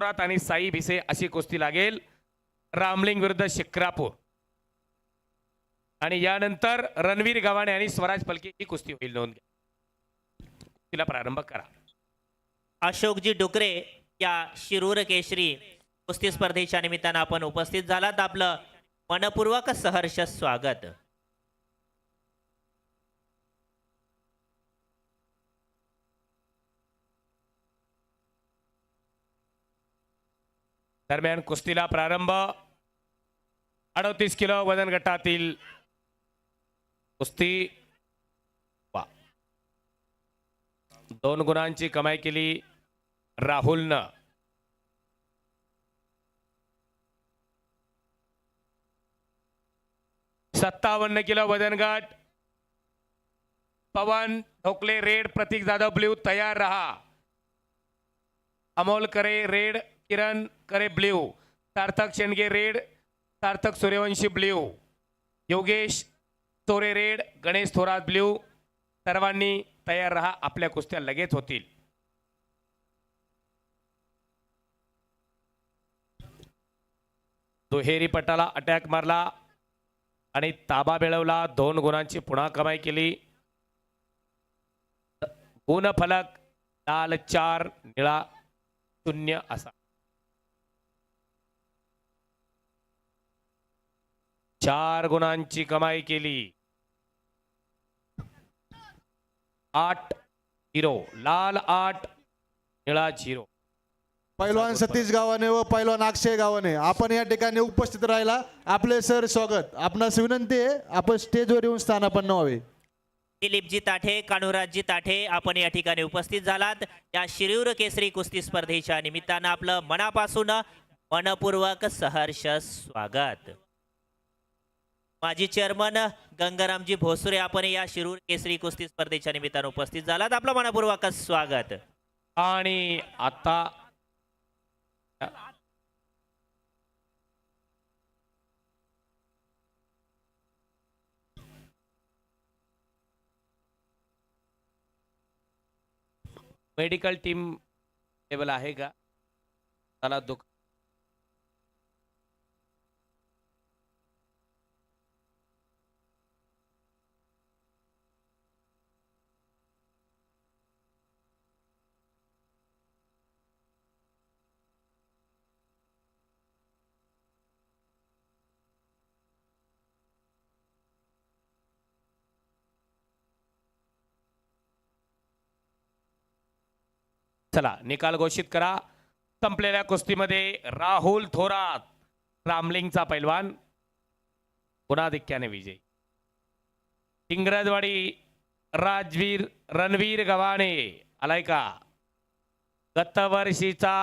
थोरात आणि साई भिसे अशी कुस्ती लागेल. रामलिंग विरुद्ध शिक्रापूर. आणि यानंतर रणवीर गव्हाणे आणि स्वराज पलके ही कुस्ती होईल नोंद घ्या. तिला प्रारंभ करा. अशोकजी डुकरे या शिरूर केशरी कुस्ती स्पर्धेच्या निमित्तानं आपण उपस्थित झालात. आपलं मनपूर्वक सहर्ष स्वागत. दरम्यान कुस्तीला प्रारंभ. अडतीस किलो वजन गटातील कुस्ती वा. दोन गुणांची कमाई केली राहुलनं. सत्तावन्न किलो वजन गट. पवन ढोकले रेड प्रतीक जाधव ब्ल्यू तयार रहा. Amol Kare red Kiran Kare blue Sarthak Shendge red Sarthak Suryavanshi blue Yogesh Tore red Ganesh Thorat blue सर्वांनी तयार रहा आपल्या कुस्त्या लगेच होतील. दुहेरी पटाला अटॅक मारला आणि ताबा मिळवला. दोन गुणांची पुन्हा कमाई केली. गुण फलक लाल चार निळा शून्य असा. चार गुणांची कमाई केली. आठ झिरो. लाल आठ निळा झिरो. पैलवान सतीश गावाने व पैलवान अक्षय गावाने आपण या ठिकाणी उपस्थित राहिला. आपले सर स्वागत. आपणास विनंती आहे आपण स्टेजवर येऊन स्थानापन्न व्हावे. दिलीपजी ताठे कानुराजजी ताठे आपण या ठिकाणी उपस्थित झालात. या शिरूर केसरी कुस्ती स्पर्धेच्या निमित्तानं आपलं मनापासून मनपूर्वक सहर्ष स्वागत. माजी चेअरमन गंगारामजी भोसुरे आपण या शिरूर केसरी कुस्ती स्पर्धेच्या निमित्तानं उपस्थित झालात. आपलं मनापूर्वक स्वागत. आणि आता मेडिकल टीम लेवल आहे का? त्याला दुख चला निकाल घोषित करा. संपलेल्या कुस्तीमध्ये राहुल थोरात रामलिंगचा पैलवान गुणाधिक्याने विजयी. इंग्रजवाडी राजवीर रणवीर गव्हाणे आलाय का गतवर्षीचा